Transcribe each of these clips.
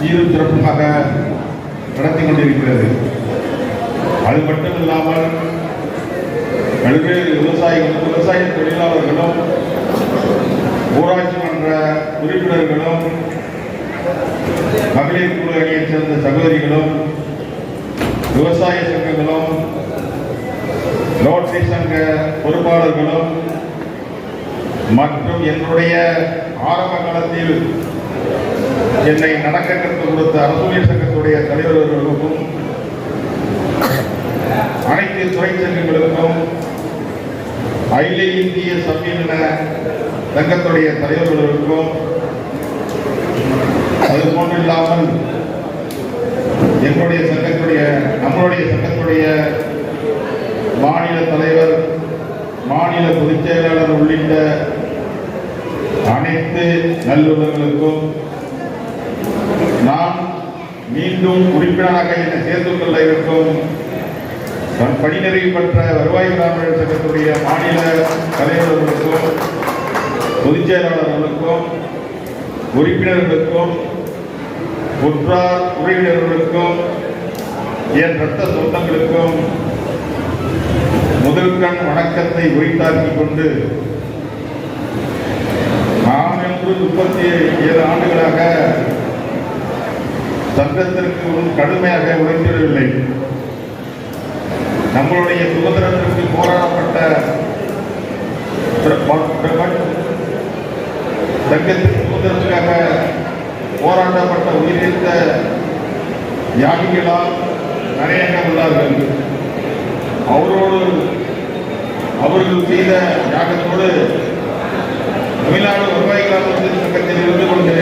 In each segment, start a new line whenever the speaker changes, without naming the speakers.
சீரும் சிறப்புமாக நடத்தி கொண்டிருக்கிறது. அது மட்டும் இல்லாமல் பல்வேறு விவசாயிகளும் விவசாய தொழிலாளர்களும் ஊராட்சி மன்ற உறுப்பினர்களும் மகளிர் குழு அணியைச் சேர்ந்த சகோதரிகளும் விவசாய சங்கங்களும் ரோட்டரி சங்க பொறுப்பாளர்களும் மற்றும் என்னுடைய ஆரம்ப காலத்தில் என்னை நடக்க கற்றுக் கொடுத்த அரசூழியர் சங்கத்துடைய தலைவர்களுக்கும் அனைத்து துறை சங்கங்களுக்கும் அகில இந்திய சம்மேளன சங்கத்துடைய தலைவர்களுக்கும் அது போன்றில்லாமல் என்னுடைய சங்கத்துடைய நம்மளுடைய சங்கத்துடைய மாநில தலைவர் மாநில பொதுச் செயலாளர் உள்ளிட்ட அனைத்து நல்லுறவுகளுக்கும் நான் மீண்டும் உறுப்பினராக என்னை சேர்ந்து கொள்ள இருக்கும் தன் பணி நிறைவு பெற்ற வருவாய் கிராம சங்கத்துடைய மாநில தலைவர்களுக்கும் பொதுச் செயலாளர்களுக்கும் உறுப்பினர்களுக்கும் உற்றார் உறவினர்களுக்கும் என் இரத்த சொந்தங்களுக்கும் முதல் கண் வணக்கத்தை உரித்தாக்கிக் கொண்டு நான் என்று முப்பத்தி ஏழு ஆண்டுகளாக சங்கத்திற்கு கடுமையாக உழைத்திடவில்லை நம்மளுடைய சுதந்திரத்திற்கு போராடப்பட்ட சங்கத்தின் சுதந்திரத்துக்காக போராடப்பட்ட உயிரிழந்த தியாகிகளால் நிறைய உள்ளார்கள். அவரோடு அவர்கள் செய்த தியாகத்தோடு தமிழ்நாடு வருவாய் கிராமத்தின் சங்கத்தில் இருந்து கொண்டு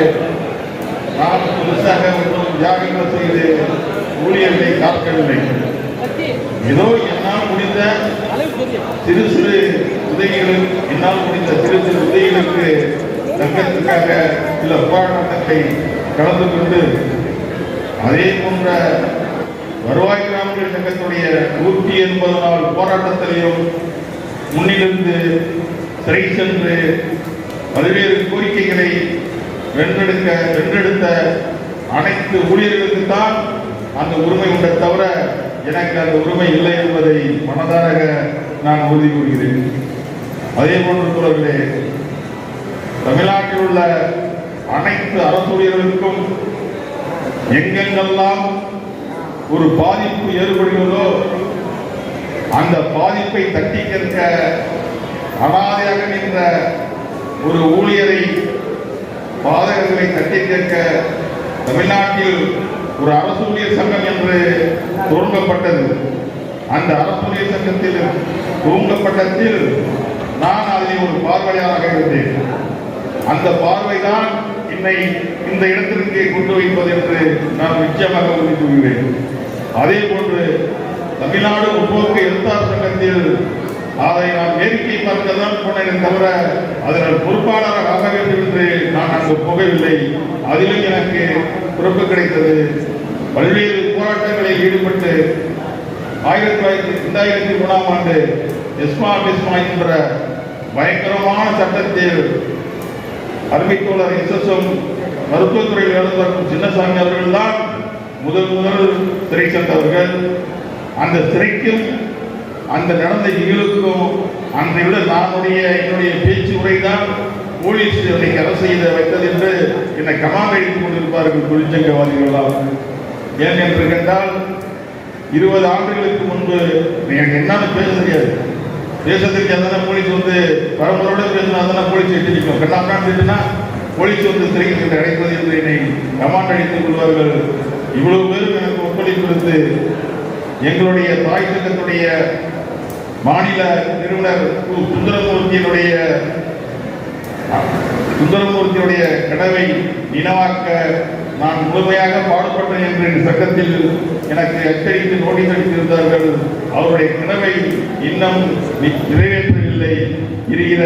நாம் புதுசாக ஒன்றும் தியாகங்கள் செய்து ஊழியர்களை காக்கவில்லை. ஏதோ என்னால் முடிந்த சிறு சிறு உதவிகளும் என்னால் முடிந்த சிறு சிறு உதவிகளுக்கு சங்கத்திற்காக சில போராட்டத்தை கலந்து கொண்டு அதே போன்ற வருவாய் கிராமங்கள் சங்கத்துடைய நூற்றி எண்பது நாள் போராட்டத்திலையும் முன்னிலிருந்து சிறை சென்று பல்வேறு கோரிக்கைகளை வென்றெடுக்க வென்றெடுத்த அனைத்து ஊழியர்களுக்கு தான் அந்த உரிமை உண்டை தவிர எனக்கு அந்த உரிமை இல்லை என்பதை மனதார நான் உறுதி கூறுகிறேன். அதே போன்று தோழர்களே தமிழ்நாட்டில் உள்ள அனைத்து அரசு ஊழியர்களுக்கும் எங்கெங்கெல்லாம் ஒரு பாதிப்பு ஏற்படுகிறதோ அந்த பாதிப்பை தட்டி கேட்க அனாதையாக நின்ற ஒரு ஊழியரை பாதகங்களை தட்டி கேட்க தமிழ்நாட்டில் ஒரு அரசு ஊழியர் சங்கம் என்று துவங்கப்பட்டது. அந்த அரசு ஊழியர் சங்கத்தில் துவங்கப்பட்டத்தில் நான் அதில் ஒரு பார்வையாளராக இருந்தேன். அந்த பார்வைதான் என்னை இந்த இடத்திற்கு கொண்டு வைப்பது என்று நான் நிச்சயமாக உறுதி கூறுகிறேன் அதே போன்று தமிழ்நாடு முற்போக்கு எழுத்தார் சங்கத்தில் அதை நான் வேடிக்கை பார்க்க தான் போனேன் தவிர அதனால் பொறுப்பாளராக ஆக வேண்டும் என்று நான் அங்கு போகவில்லை. அதிலும் எனக்கு பொறுப்பு கிடைத்தது. பல்வேறு போராட்டங்களில் ஈடுபட்டு ஆயிரத்தி தொள்ளாயிரத்தி ரெண்டாயிரத்தி மூணாம் ஆண்டு எஸ்மா பிஸ்மா என்ற பயங்கரமான சட்டத்தில் அறிவித்தோழர் எஸ்எஸ்எம் மருத்துவத்துறையில் எழுந்தவர்கள் சின்னசாமி அவர்கள் தான் முதல் முதல் சிறை சென்றவர்கள். அந்த சிறைக்கும் அந்த நடந்த நிகழ்வுக்கும் அந்த விட நானுடைய என்னுடைய பேச்சு உரைதான் போலீஸ் என்னை கரை செய்த வைத்தது என்று என்னை கமாண்ட் கொண்டிருப்பார்கள் தொழிற்சங்கவாதிகளால். ஏன் என்று கேட்டால் இருபது ஆண்டுகளுக்கு முன்பு எனக்கு என்னன்னு பேச தெரியாது. தேசத்திற்கு தெரியாதான போலீஸ் வந்து பரம்பரோட பேசினா அதெல்லாம் போலீஸ் எட்டிருக்கோம் கண்ணாண்டான் பேசினா போலீஸ் வந்து சிறைக்கு அடைப்பது என்று என்னை கமாண்ட் அடித்துக் கொள்வார்கள். இவ்வளவு பேரும் எனக்கு ஒப்படைப்பு எங்களுடைய தாய் சங்கத்துடைய மாநில நிறுவனர் சுந்தரமூர்த்தியினுடைய சுந்தரமூர்த்தியுடைய கனவை நினைவாக்க நான் முழுமையாக பாடுபட்டேன் என்று இந்த சட்டத்தில் எனக்கு எச்சரித்து நோட்டீஸ் அளித்திருந்தார்கள் அவருடைய கனவை இன்னும் நிறைவேற்றவில்லை. இருக்கிற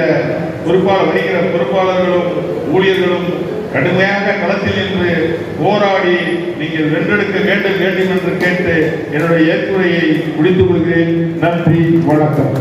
பொறுப்பாளர் வருகிற பொறுப்பாளர்களும் ஊழியர்களும் கடுமையாக களத்தில் நின்று போராடி நீங்கள் வென்றெடுக்க வேண்டும் வேண்டும் என்று கேட்டு என்னுடைய ஏற்புரையை முடித்துக் கொள்கிறேன். நன்றி வணக்கம்.